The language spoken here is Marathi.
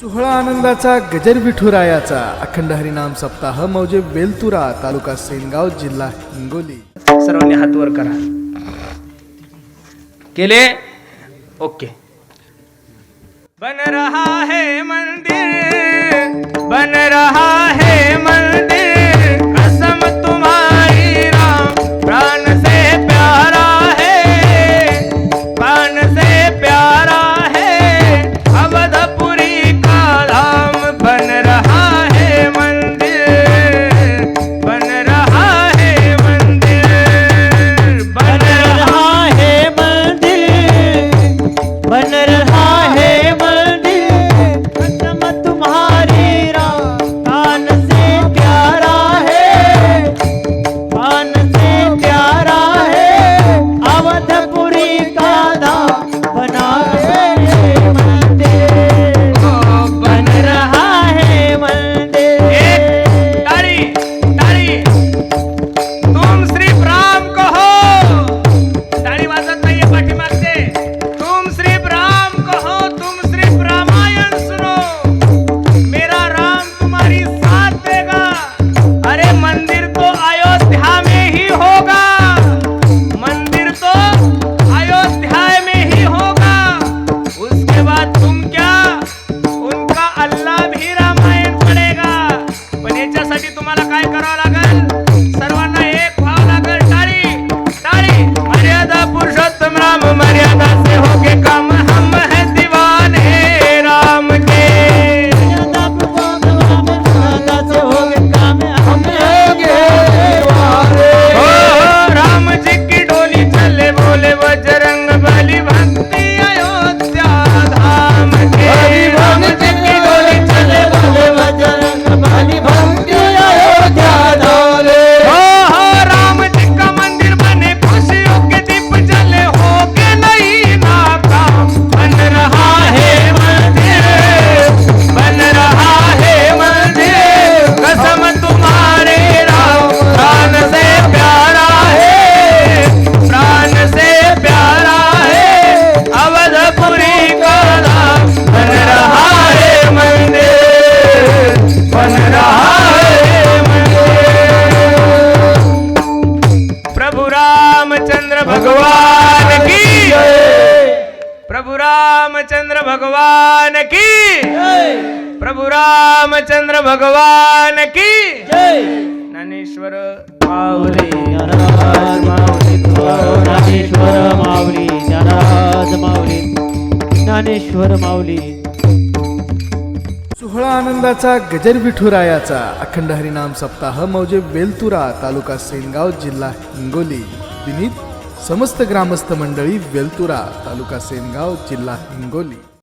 सोहळा आनंदाचा गजर विठुरायाचा अखंड हरिनाम सप्ताह मौजे वेलतुरा तालुका सेनगाव जिल्हा हिंगोली. सर्वांनी हात वर करा. केले? ओके. बन रहा है मंदिर I hate. hey प्रभु रामचंद्र भगवान की प्रभु रामचंद्र भगवान की प्रभु रामचंद्र भगवान की ज्ञानेश्वर ज्ञानेश्वर मावली ज्ञानराज मावली ज्ञानेश्वर मावली सोहळा आनंदाचा गजर विठुरायाचा. अखंड हरिनाम सप्ताह मौजे वेलतुरा तालुका सेनगाव जिल्हा हिंगोली. विनीत समस्त ग्रामस्थ मंडळी वेलतुरा तालुका सेनगाव जिल्हा हिंगोली.